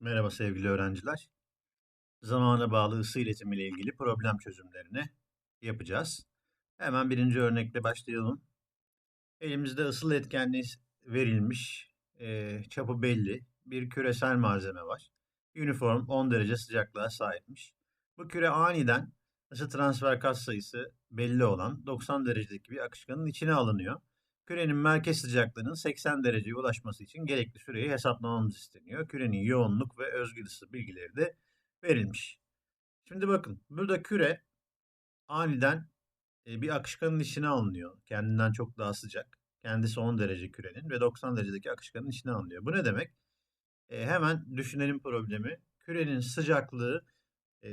Merhaba sevgili öğrenciler. Zamana bağlı ısı iletimi ile ilgili problem çözümlerini yapacağız. Hemen birinci örnekle başlayalım. Elimizde ısıl etkenliği verilmiş, e, çapı belli bir küresel malzeme var. Uniform 10 derece sıcaklığa sahipmiş. Bu küre aniden ısı transfer katsayısı belli olan 90 derecedeki bir akışkanın içine alınıyor. Kürenin merkez sıcaklığının 80 dereceye ulaşması için gerekli süreyi hesaplamamız isteniyor. Kürenin yoğunluk ve özgül ısı bilgileri de verilmiş. Şimdi bakın burada küre aniden e, bir akışkanın içine alınıyor. Kendinden çok daha sıcak. Kendisi 10 derece kürenin ve 90 derecedeki akışkanın içine alınıyor. Bu ne demek? E, hemen düşünelim problemi. Kürenin sıcaklığı e,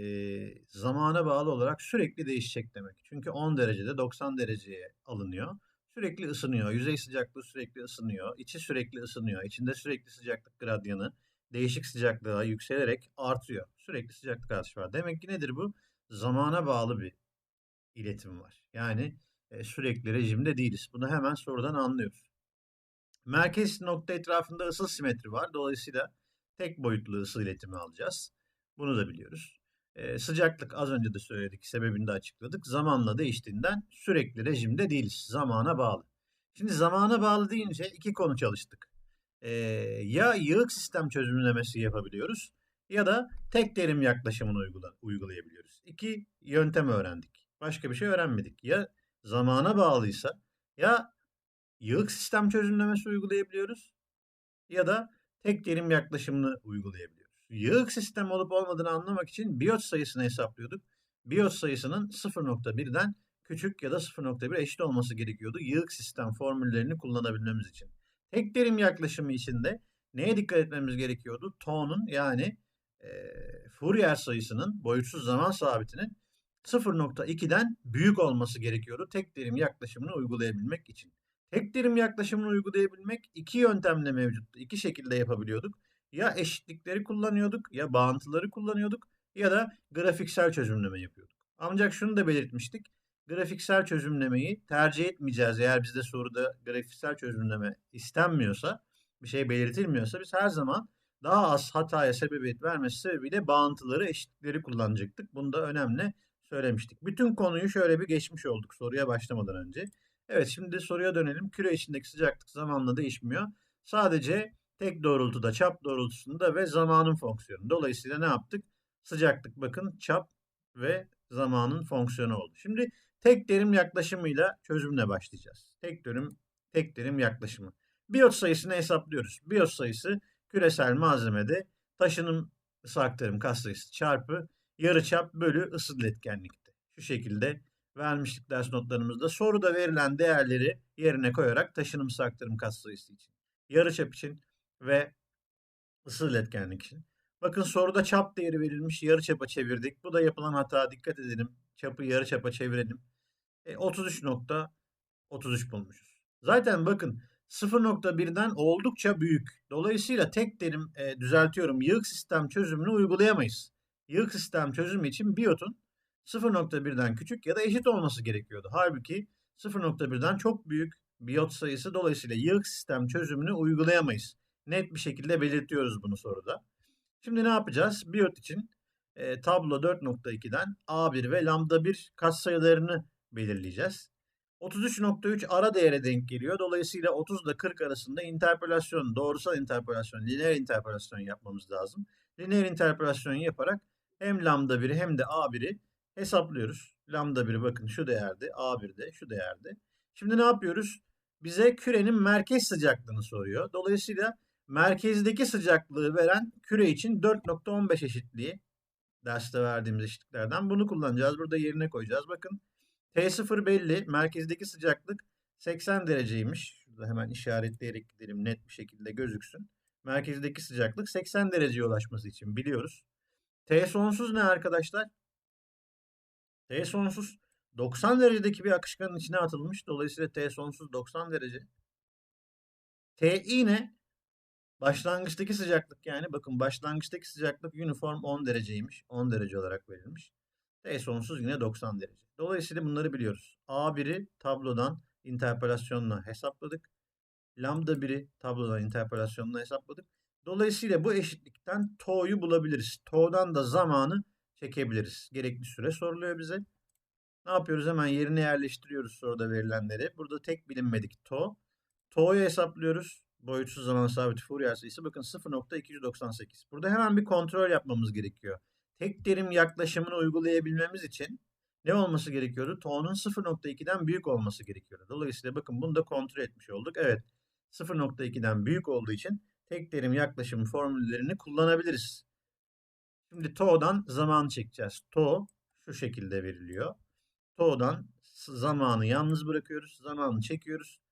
zamana bağlı olarak sürekli değişecek demek. Çünkü 10 derecede 90 dereceye alınıyor sürekli ısınıyor. Yüzey sıcaklığı sürekli ısınıyor. İçi sürekli ısınıyor. İçinde sürekli sıcaklık gradyanı değişik sıcaklığa yükselerek artıyor. Sürekli sıcaklık artışı var. Demek ki nedir bu? Zamana bağlı bir iletim var. Yani e, sürekli rejimde değiliz. Bunu hemen sorudan anlıyoruz. Merkez nokta etrafında ısıl simetri var. Dolayısıyla tek boyutlu ısı iletimi alacağız. Bunu da biliyoruz. Ee, sıcaklık az önce de söyledik, sebebini de açıkladık. Zamanla değiştiğinden sürekli rejimde değiliz. Zamana bağlı. Şimdi zamana bağlı deyince iki konu çalıştık. Ee, ya yığık sistem çözümlemesi yapabiliyoruz ya da tek terim yaklaşımını uygula, uygulayabiliyoruz. İki yöntem öğrendik. Başka bir şey öğrenmedik. Ya zamana bağlıysa ya yığık sistem çözümlemesi uygulayabiliyoruz ya da tek terim yaklaşımını uygulayabiliyoruz yığık sistem olup olmadığını anlamak için biyot sayısını hesaplıyorduk. Biyot sayısının 0.1'den küçük ya da 0.1 eşit olması gerekiyordu yığık sistem formüllerini kullanabilmemiz için. Tek terim yaklaşımı içinde neye dikkat etmemiz gerekiyordu? To'nun yani e, Fourier sayısının boyutsuz zaman sabitinin 0.2'den büyük olması gerekiyordu tek terim yaklaşımını uygulayabilmek için. Tek terim yaklaşımını uygulayabilmek iki yöntemle mevcuttu. İki şekilde yapabiliyorduk ya eşitlikleri kullanıyorduk ya bağıntıları kullanıyorduk ya da grafiksel çözümleme yapıyorduk. Ancak şunu da belirtmiştik. Grafiksel çözümlemeyi tercih etmeyeceğiz. Eğer bizde soruda grafiksel çözümleme istenmiyorsa, bir şey belirtilmiyorsa biz her zaman daha az hataya sebebiyet vermesi sebebiyle bağıntıları, eşitlikleri kullanacaktık. Bunu da önemli söylemiştik. Bütün konuyu şöyle bir geçmiş olduk soruya başlamadan önce. Evet şimdi soruya dönelim. Küre içindeki sıcaklık zamanla değişmiyor. Sadece tek doğrultuda, çap doğrultusunda ve zamanın fonksiyonu. Dolayısıyla ne yaptık? Sıcaklık bakın çap ve zamanın fonksiyonu oldu. Şimdi tek terim yaklaşımıyla çözümle başlayacağız. Tek terim, tek terim yaklaşımı. Biyot sayısını hesaplıyoruz. Biyot sayısı küresel malzemede taşınım ısı aktarım katsayısı çarpı yarıçap bölü ısı iletkenlikte. Şu şekilde vermiştik ders notlarımızda. Soruda verilen değerleri yerine koyarak taşınım ısı aktarım katsayısı için. Yarıçap için ve ısı iletkenlik için. Bakın soruda çap değeri verilmiş. Yarı çapa çevirdik. Bu da yapılan hata. Dikkat edelim. Çapı yarı çapa çevirelim. E, 33.33 bulmuşuz. Zaten bakın 0.1'den oldukça büyük. Dolayısıyla tek terim e, düzeltiyorum. Yığık sistem çözümünü uygulayamayız. Yığık sistem çözümü için biyotun 0.1'den küçük ya da eşit olması gerekiyordu. Halbuki 0.1'den çok büyük biyot sayısı dolayısıyla yığık sistem çözümünü uygulayamayız net bir şekilde belirtiyoruz bunu soruda. Şimdi ne yapacağız? Biyot için e, tablo 4.2'den A1 ve lambda 1 katsayılarını belirleyeceğiz. 33.3 ara değere denk geliyor. Dolayısıyla 30 ile 40 arasında interpolasyon, doğrusal interpolasyon, lineer interpolasyon yapmamız lazım. Lineer interpolasyon yaparak hem lambda 1'i hem de A1'i hesaplıyoruz. Lambda 1'i bakın şu değerde, A1'de şu değerde. Şimdi ne yapıyoruz? Bize kürenin merkez sıcaklığını soruyor. Dolayısıyla merkezdeki sıcaklığı veren küre için 4.15 eşitliği derste verdiğimiz eşitliklerden bunu kullanacağız. Burada yerine koyacağız. Bakın T0 belli. Merkezdeki sıcaklık 80 dereceymiş. Şurada hemen işaretleyerek gidelim net bir şekilde gözüksün. Merkezdeki sıcaklık 80 dereceye ulaşması için biliyoruz. T sonsuz ne arkadaşlar? T sonsuz 90 derecedeki bir akışkanın içine atılmış. Dolayısıyla T sonsuz 90 derece. Ti ne? Başlangıçtaki sıcaklık yani bakın başlangıçtaki sıcaklık uniform 10 dereceymiş. 10 derece olarak verilmiş. T sonsuz yine 90 derece. Dolayısıyla bunları biliyoruz. A1'i tablodan interpolasyonla hesapladık. Lambda 1'i tablodan interpolasyonla hesapladık. Dolayısıyla bu eşitlik grafikten to'yu bulabiliriz. To'dan da zamanı çekebiliriz. Gerekli süre soruluyor bize. Ne yapıyoruz? Hemen yerine yerleştiriyoruz soruda verilenleri. Burada tek bilinmedik to. To'yu hesaplıyoruz. Boyutsuz zaman sabiti Fourier sayısı bakın 0.298. Burada hemen bir kontrol yapmamız gerekiyor. Tek terim yaklaşımını uygulayabilmemiz için ne olması gerekiyordu? To'nun 0.2'den büyük olması gerekiyordu. Dolayısıyla bakın bunu da kontrol etmiş olduk. Evet 0.2'den büyük olduğu için tek terim yaklaşım formüllerini kullanabiliriz. Şimdi To'dan zamanı çekeceğiz. To şu şekilde veriliyor. To'dan zamanı yalnız bırakıyoruz. Zamanı çekiyoruz.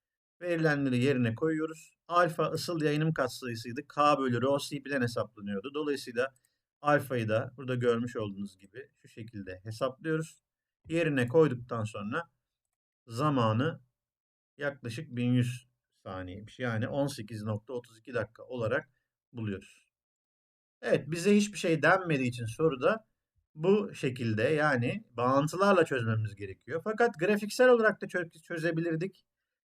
Verilenleri yerine koyuyoruz. Alfa ısıl yayınım katsayısıydı. K bölü rho CP'den hesaplanıyordu. Dolayısıyla alfayı da burada görmüş olduğunuz gibi şu şekilde hesaplıyoruz. Yerine koyduktan sonra zamanı yaklaşık 1100 saniyeymiş. Yani 18.32 dakika olarak buluyoruz. Evet bize hiçbir şey denmediği için soruda bu şekilde yani bağıntılarla çözmemiz gerekiyor. Fakat grafiksel olarak da çözebilirdik.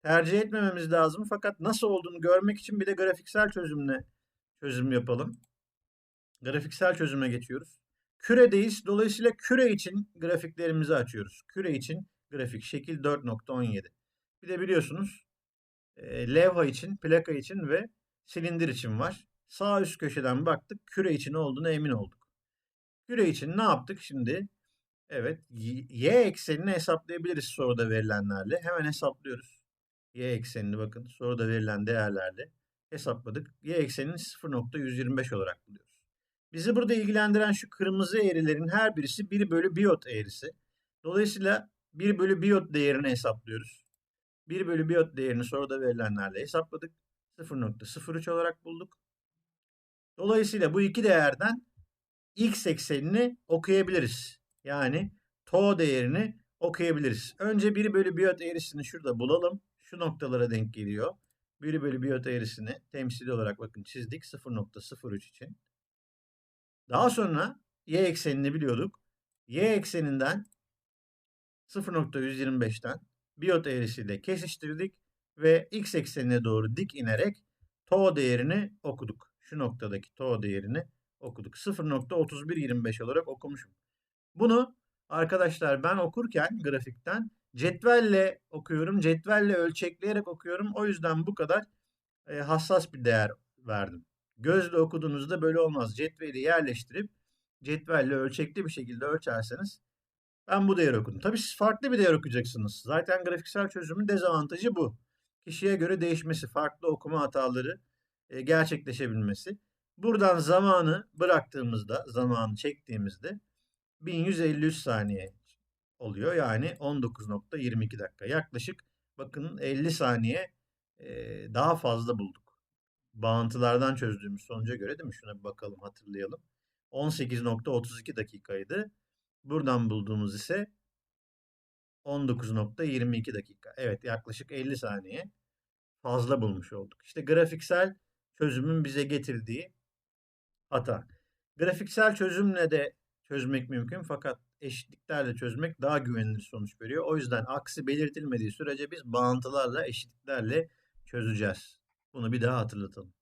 Tercih etmememiz lazım. Fakat nasıl olduğunu görmek için bir de grafiksel çözümle çözüm yapalım. Grafiksel çözüme geçiyoruz. Küredeyiz. Dolayısıyla küre için grafiklerimizi açıyoruz. Küre için grafik şekil 4.17. Bir de biliyorsunuz e, levha için, plaka için ve silindir için var. Sağ üst köşeden baktık. Küre için olduğunu emin olduk. Küre için ne yaptık şimdi? Evet, y eksenini hesaplayabiliriz soruda verilenlerle. Hemen hesaplıyoruz. Y eksenini bakın soruda verilen değerlerle hesapladık. Y eksenini 0.125 olarak buluyoruz. Bizi burada ilgilendiren şu kırmızı eğrilerin her birisi 1 bölü biyot eğrisi. Dolayısıyla 1 bölü biyot değerini hesaplıyoruz. 1 bölü biyot değerini soruda verilenlerle hesapladık. 0.03 olarak bulduk. Dolayısıyla bu iki değerden x eksenini okuyabiliriz. Yani to değerini okuyabiliriz. Önce 1 bölü biyot eğrisini şurada bulalım. Şu noktalara denk geliyor. 1 bölü biyot eğrisini temsili olarak bakın çizdik 0.03 için. Daha sonra y eksenini biliyorduk. Y ekseninden 0.125'ten biyot eğrisiyle kesiştirdik ve x eksenine doğru dik inerek to değerini okuduk. Şu noktadaki to değerini okuduk. 0.3125 olarak okumuşum. Bunu arkadaşlar ben okurken grafikten cetvelle okuyorum. Cetvelle ölçekleyerek okuyorum. O yüzden bu kadar e, hassas bir değer verdim. Gözle okuduğunuzda böyle olmaz. Cetveli yerleştirip cetvelle ölçekli bir şekilde ölçerseniz ben bu değeri okudum. Tabii siz farklı bir değer okuyacaksınız. Zaten grafiksel çözümün dezavantajı bu. Kişiye göre değişmesi, farklı okuma hataları e, gerçekleşebilmesi. Buradan zamanı bıraktığımızda, zamanı çektiğimizde 1153 saniye oluyor. Yani 19.22 dakika. Yaklaşık bakın 50 saniye daha fazla bulduk. Bağıntılardan çözdüğümüz sonuca göre değil mi? Şuna bir bakalım hatırlayalım. 18.32 dakikaydı. Buradan bulduğumuz ise 19.22 dakika. Evet yaklaşık 50 saniye fazla bulmuş olduk. İşte grafiksel çözümün bize getirdiği hata. Grafiksel çözümle de çözmek mümkün fakat eşitliklerle çözmek daha güvenilir sonuç veriyor. O yüzden aksi belirtilmediği sürece biz bağıntılarla eşitliklerle çözeceğiz. Bunu bir daha hatırlatalım.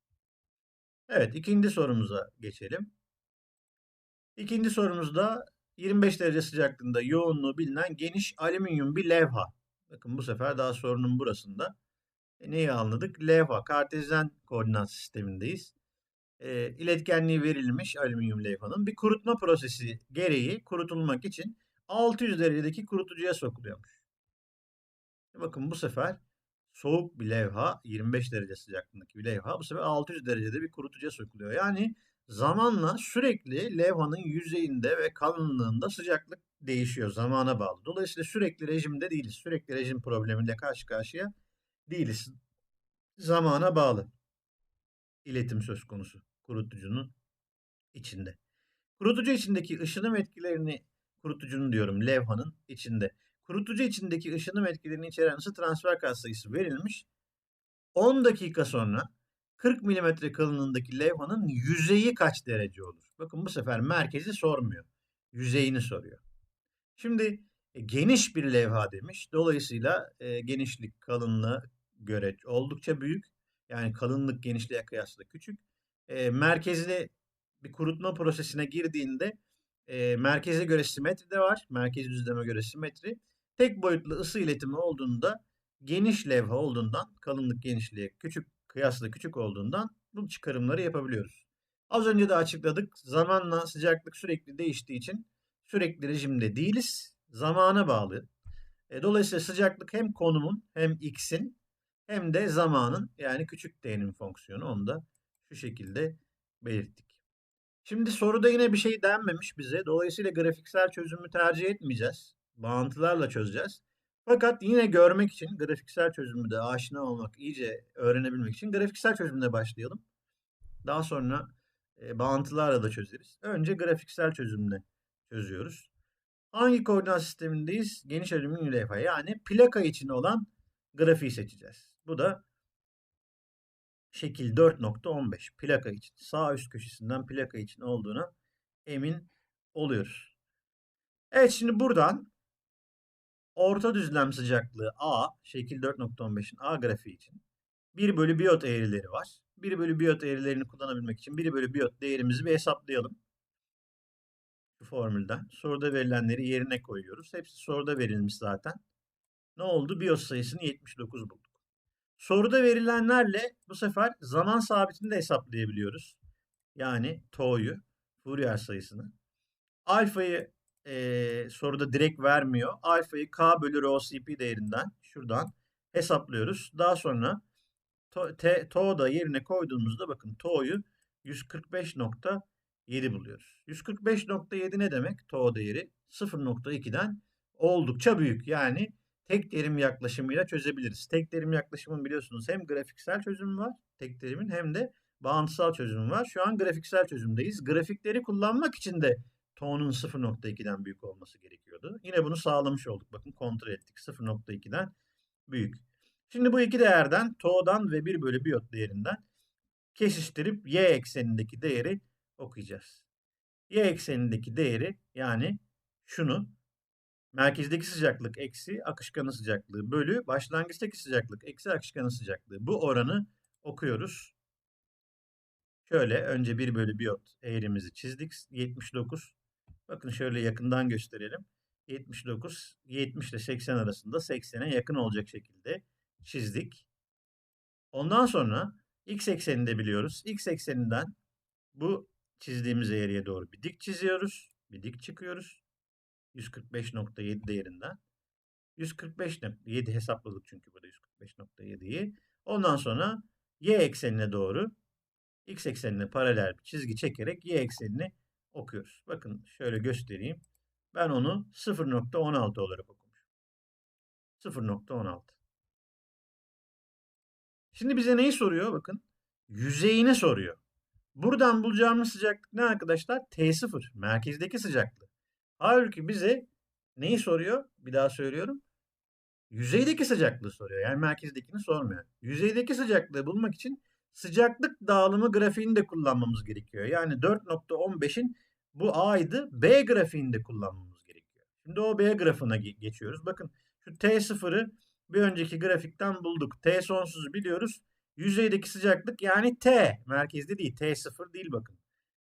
Evet ikinci sorumuza geçelim. İkinci sorumuzda 25 derece sıcaklığında yoğunluğu bilinen geniş alüminyum bir levha. Bakın bu sefer daha sorunun burasında. E, neyi anladık? Levha, kartezyen koordinat sistemindeyiz. E, iletkenliği verilmiş alüminyum levhanın bir kurutma prosesi gereği kurutulmak için 600 derecedeki kurutucuya sokuluyormuş. Bakın bu sefer soğuk bir levha, 25 derece sıcaklığındaki bir levha bu sefer 600 derecede bir kurutucuya sokuluyor. Yani zamanla sürekli levhanın yüzeyinde ve kalınlığında sıcaklık değişiyor zamana bağlı. Dolayısıyla sürekli rejimde değiliz. Sürekli rejim problemiyle karşı karşıya değiliz. Zamana bağlı iletim söz konusu kurutucunun içinde. Kurutucu içindeki ışınım etkilerini kurutucunun diyorum levhanın içinde. Kurutucu içindeki ışınım etkilerini içeren ısı transfer katsayısı verilmiş. 10 dakika sonra 40 mm kalınlığındaki levhanın yüzeyi kaç derece olur? Bakın bu sefer merkezi sormuyor. Yüzeyini soruyor. Şimdi e, geniş bir levha demiş. Dolayısıyla e, genişlik kalınlığı göre oldukça büyük. Yani kalınlık genişliğe kıyasla küçük. E, merkezli bir kurutma prosesine girdiğinde e, merkeze göre simetri de var. Merkez düzleme göre simetri. Tek boyutlu ısı iletimi olduğunda geniş levha olduğundan kalınlık genişliği küçük kıyasla küçük olduğundan bu çıkarımları yapabiliyoruz. Az önce de açıkladık. Zamanla sıcaklık sürekli değiştiği için sürekli rejimde değiliz. Zamana bağlı. E, dolayısıyla sıcaklık hem konumun hem x'in hem de zamanın yani küçük d'nin fonksiyonu. Onu da şu şekilde belirttik. Şimdi soruda yine bir şey denmemiş bize. Dolayısıyla grafiksel çözümü tercih etmeyeceğiz. Bağıntılarla çözeceğiz. Fakat yine görmek için grafiksel çözümü de aşina olmak, iyice öğrenebilmek için grafiksel çözümle başlayalım. Daha sonra e, bağıntılarla da çözeriz. Önce grafiksel çözümle çözüyoruz. Hangi koordinat sistemindeyiz? Geniş alüminyum levha yani plaka için olan grafiği seçeceğiz. Bu da şekil 4.15 plaka için. Sağ üst köşesinden plaka için olduğuna emin oluyoruz. Evet şimdi buradan orta düzlem sıcaklığı A, şekil 4.15'in A grafiği için 1 bölü biyot eğrileri var. 1 bölü biyot eğrilerini kullanabilmek için 1 bölü biyot değerimizi bir hesaplayalım. Şu formülden. Soruda verilenleri yerine koyuyoruz. Hepsi soruda verilmiş zaten. Ne oldu? Biyot sayısını 79 bulduk. Soruda verilenlerle bu sefer zaman sabitini de hesaplayabiliyoruz. Yani tau'yu, Fourier sayısını. Alfayı e, soruda direkt vermiyor. Alfayı k bölü rho cp değerinden şuradan hesaplıyoruz. Daha sonra to, da yerine koyduğumuzda bakın tau'yu 145.7 buluyoruz. 145.7 ne demek? Tau değeri 0.2'den oldukça büyük. Yani tek terim yaklaşımıyla çözebiliriz. Tek terim yaklaşımın biliyorsunuz hem grafiksel çözümü var tek terimin hem de bağıntısal çözümü var. Şu an grafiksel çözümdeyiz. Grafikleri kullanmak için de To'nun 0.2'den büyük olması gerekiyordu. Yine bunu sağlamış olduk. Bakın kontrol ettik. 0.2'den büyük. Şimdi bu iki değerden To'dan ve 1 bölü biyot değerinden kesiştirip y eksenindeki değeri okuyacağız. Y eksenindeki değeri yani şunu merkezdeki sıcaklık eksi akışkanın sıcaklığı bölü başlangıçtaki sıcaklık eksi akışkanın sıcaklığı. Bu oranı okuyoruz. Şöyle önce 1 bölü biyot eğrimizi çizdik. 79. Bakın şöyle yakından gösterelim. 79, 70 ile 80 arasında 80'e yakın olacak şekilde çizdik. Ondan sonra x eksenini de biliyoruz. X ekseninden bu çizdiğimiz eğriye doğru bir dik çiziyoruz. Bir dik çıkıyoruz. 145.7 değerinden. 145.7 hesapladık çünkü burada 145.7'yi. Ondan sonra y eksenine doğru x eksenine paralel bir çizgi çekerek y eksenini okuyoruz. Bakın şöyle göstereyim. Ben onu 0.16 olarak okumuşum. 0.16. Şimdi bize neyi soruyor? Bakın yüzeyini soruyor. Buradan bulacağımız sıcaklık ne arkadaşlar? T0. Merkezdeki sıcaklık. Halbuki bize neyi soruyor? Bir daha söylüyorum. Yüzeydeki sıcaklığı soruyor. Yani merkezdekini sormuyor. Yüzeydeki sıcaklığı bulmak için sıcaklık dağılımı grafiğini de kullanmamız gerekiyor. Yani 4.15'in bu A'ydı. B grafiğini de kullanmamız gerekiyor. Şimdi o B grafiğine geçiyoruz. Bakın şu T0'ı bir önceki grafikten bulduk. T sonsuz biliyoruz. Yüzeydeki sıcaklık yani T. Merkezde değil. T0 değil bakın.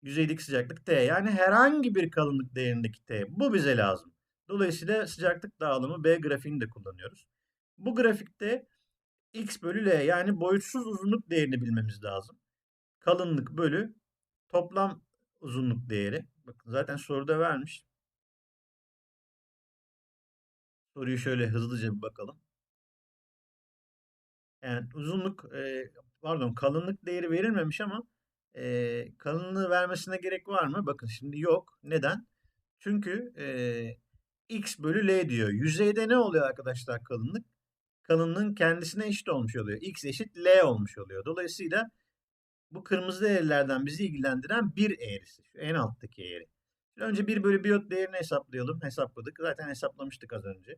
Yüzeydeki sıcaklık T. Yani herhangi bir kalınlık değerindeki T. Bu bize lazım. Dolayısıyla sıcaklık dağılımı B grafiğini de kullanıyoruz. Bu grafikte x bölü L yani boyutsuz uzunluk değerini bilmemiz lazım. Kalınlık bölü toplam uzunluk değeri. Bakın zaten soruda vermiş. Soruyu şöyle hızlıca bir bakalım. Yani uzunluk e, pardon kalınlık değeri verilmemiş ama e, kalınlığı vermesine gerek var mı? Bakın şimdi yok. Neden? Çünkü e, x bölü L diyor. Yüzeyde ne oluyor arkadaşlar kalınlık? Kalınlığın kendisine eşit olmuş oluyor. x eşit L olmuş oluyor. Dolayısıyla bu kırmızı değerlerden bizi ilgilendiren bir eğrisi. Şu en alttaki eğri. Önce 1 bölü biyot değerini hesaplayalım. Hesapladık. Zaten hesaplamıştık az önce.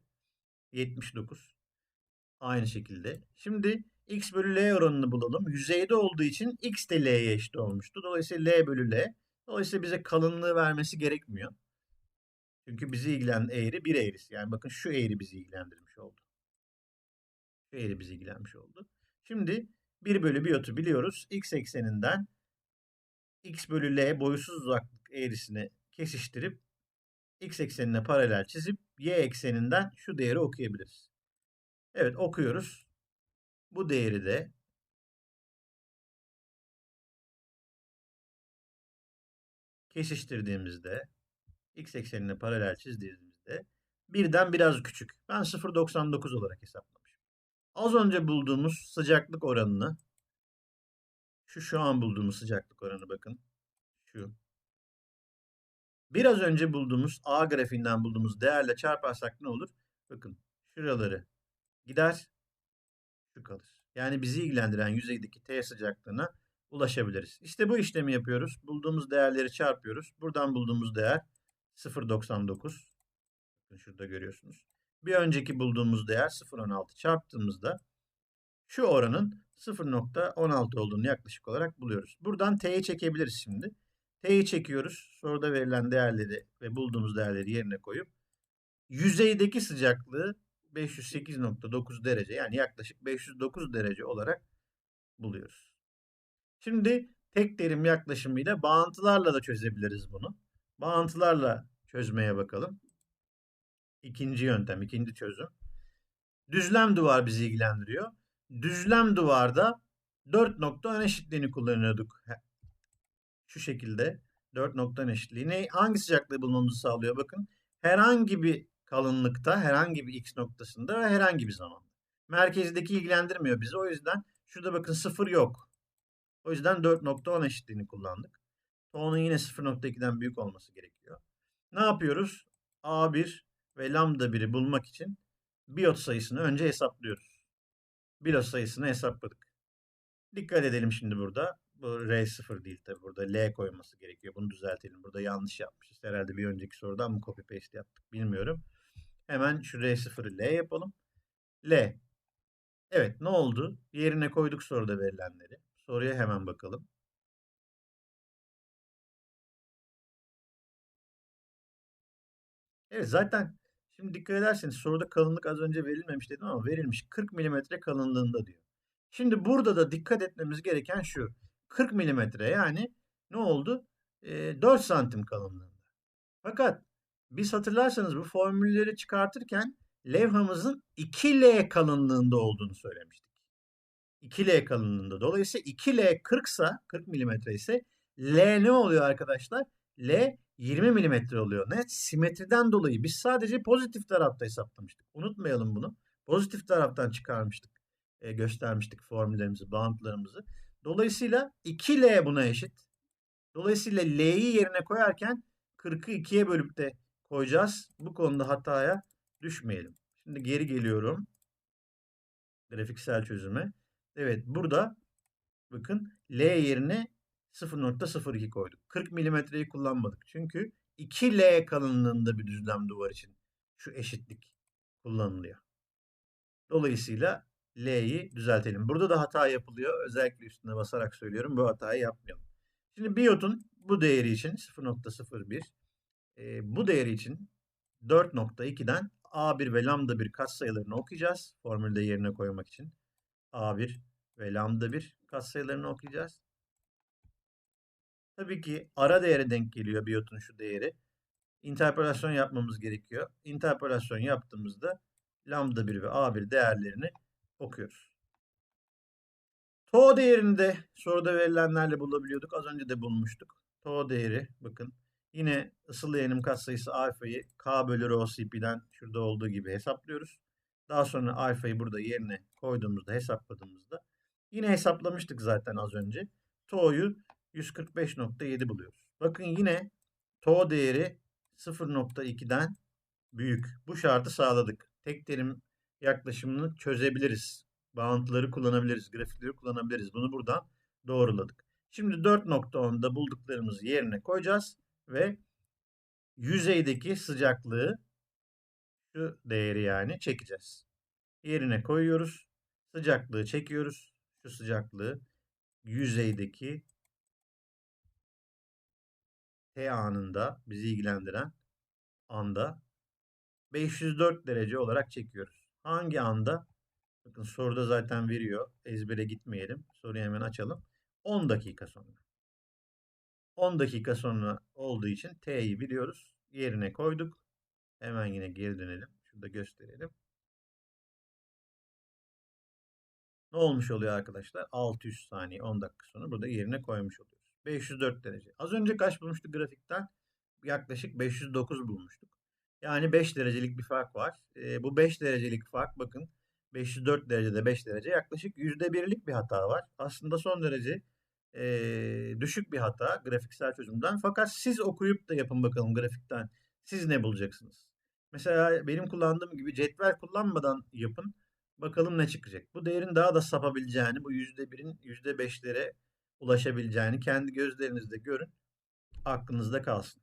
79. Aynı şekilde. Şimdi x bölü l oranını bulalım. Yüzeyde olduğu için x de l'ye eşit olmuştu. Dolayısıyla l bölü l. Dolayısıyla bize kalınlığı vermesi gerekmiyor. Çünkü bizi ilgilen eğri bir eğrisi. Yani bakın şu eğri bizi ilgilendirmiş oldu. Şu eğri bizi ilgilenmiş oldu. Şimdi 1 bölü biyotu biliyoruz. X ekseninden x bölü l boyusuz uzaklık eğrisini kesiştirip x eksenine paralel çizip y ekseninden şu değeri okuyabiliriz. Evet okuyoruz. Bu değeri de kesiştirdiğimizde x eksenine paralel çizdiğimizde birden biraz küçük. Ben 0.99 olarak hesaplamışım. Az önce bulduğumuz sıcaklık oranını şu şu an bulduğumuz sıcaklık oranı bakın. Şu. Biraz önce bulduğumuz A grafiğinden bulduğumuz değerle çarparsak ne olur? Bakın şuraları gider. Şu kalır. Yani bizi ilgilendiren yüzeydeki T sıcaklığına ulaşabiliriz. İşte bu işlemi yapıyoruz. Bulduğumuz değerleri çarpıyoruz. Buradan bulduğumuz değer 0.99. Şurada görüyorsunuz. Bir önceki bulduğumuz değer 0.16 çarptığımızda şu oranın 0.16 olduğunu yaklaşık olarak buluyoruz. Buradan T'yi çekebiliriz şimdi. T'yi çekiyoruz. Soruda verilen değerleri ve bulduğumuz değerleri yerine koyup yüzeydeki sıcaklığı 508.9 derece yani yaklaşık 509 derece olarak buluyoruz. Şimdi tek terim yaklaşımıyla bağıntılarla da çözebiliriz bunu. Bağıntılarla çözmeye bakalım. İkinci yöntem, ikinci çözüm. Düzlem duvar bizi ilgilendiriyor. Düzlem duvarda 4 nokta ön eşitliğini kullanıyorduk. Şu şekilde 4 nokta ön eşitliği. Ne, hangi sıcaklığı bulmamızı sağlıyor? Bakın herhangi bir kalınlıkta, herhangi bir x noktasında ve herhangi bir zaman. Merkezdeki ilgilendirmiyor bizi. O yüzden şurada bakın 0 yok. O yüzden 4 nokta 10 eşitliğini kullandık. Tonun yine 0.2'den büyük olması gerekiyor. Ne yapıyoruz? A1 ve lambda 1'i bulmak için biyot sayısını önce hesaplıyoruz. Biyot sayısını hesapladık. Dikkat edelim şimdi burada. Bu R0 değil tabi. Burada L koyması gerekiyor. Bunu düzeltelim. Burada yanlış yapmışız. Herhalde bir önceki sorudan mı copy paste yaptık bilmiyorum. Hemen şu R0'ı L yapalım. L. Evet ne oldu? Yerine koyduk soruda verilenleri. Soruya hemen bakalım. Evet zaten şimdi dikkat ederseniz soruda kalınlık az önce verilmemiş dedim ama verilmiş 40 mm kalınlığında diyor. Şimdi burada da dikkat etmemiz gereken şu. 40 mm yani ne oldu? E, 4 santim kalınlığında. Fakat biz hatırlarsanız bu formülleri çıkartırken levhamızın 2L kalınlığında olduğunu söylemiştik. 2L kalınlığında. Dolayısıyla 2L 40 ise 40 mm ise L ne oluyor arkadaşlar? L 20 mm oluyor. Ne? Simetriden dolayı biz sadece pozitif tarafta hesaplamıştık. Unutmayalım bunu. Pozitif taraftan çıkarmıştık. E, göstermiştik formüllerimizi, bağıntılarımızı. Dolayısıyla 2L buna eşit. Dolayısıyla L'yi yerine koyarken 40'ı 2'ye bölüp de koyacağız. Bu konuda hataya düşmeyelim. Şimdi geri geliyorum. Grafiksel çözüme. Evet burada bakın L yerine 0.02 koyduk. 40 milimetreyi kullanmadık. Çünkü 2L kalınlığında bir düzlem duvar için şu eşitlik kullanılıyor. Dolayısıyla L'yi düzeltelim. Burada da hata yapılıyor. Özellikle üstüne basarak söylüyorum. Bu hatayı yapmayalım. Şimdi biyotun bu değeri için 0.01 e, bu değeri için 4.2'den A1 ve lambda 1 katsayılarını okuyacağız. Formülde yerine koymak için. A1 ve lambda 1 katsayılarını okuyacağız. Tabii ki ara değere denk geliyor biyotun şu değeri. İnterpolasyon yapmamız gerekiyor. İnterpolasyon yaptığımızda lambda 1 ve A1 değerlerini okuyoruz. Tau değerini de soruda verilenlerle bulabiliyorduk. Az önce de bulmuştuk. Tau değeri bakın yine ısıl eğilim katsayısı alfayı K bölü rho CP'den şurada olduğu gibi hesaplıyoruz. Daha sonra alfayı burada yerine koyduğumuzda hesapladığımızda yine hesaplamıştık zaten az önce. Tau'yu 145.7 buluyoruz. Bakın yine Tau değeri 0.2'den büyük. Bu şartı sağladık. Tek terim yaklaşımını çözebiliriz. Bağıntıları kullanabiliriz, grafikleri kullanabiliriz. Bunu buradan doğruladık. Şimdi 4.10'da bulduklarımızı yerine koyacağız ve yüzeydeki sıcaklığı şu değeri yani çekeceğiz. Yerine koyuyoruz. Sıcaklığı çekiyoruz. Şu sıcaklığı yüzeydeki T anında bizi ilgilendiren anda 504 derece olarak çekiyoruz. Hangi anda? Bakın soruda zaten veriyor. Ezbere gitmeyelim. Soruyu hemen açalım. 10 dakika sonra. 10 dakika sonra olduğu için T'yi biliyoruz. Yerine koyduk. Hemen yine geri dönelim. Şurada gösterelim. Ne olmuş oluyor arkadaşlar? 600 saniye 10 dakika sonra burada yerine koymuş oluyoruz. 504 derece. Az önce kaç bulmuştuk grafikten? Yaklaşık 509 bulmuştuk. Yani 5 derecelik bir fark var. E, bu 5 derecelik fark bakın 504 derecede 5 derece yaklaşık %1'lik bir hata var. Aslında son derece e, düşük bir hata grafiksel çözümden. Fakat siz okuyup da yapın bakalım grafikten. Siz ne bulacaksınız? Mesela benim kullandığım gibi cetvel kullanmadan yapın. Bakalım ne çıkacak. Bu değerin daha da sapabileceğini, bu %1'in %5'lere ulaşabileceğini kendi gözlerinizde görün. Aklınızda kalsın.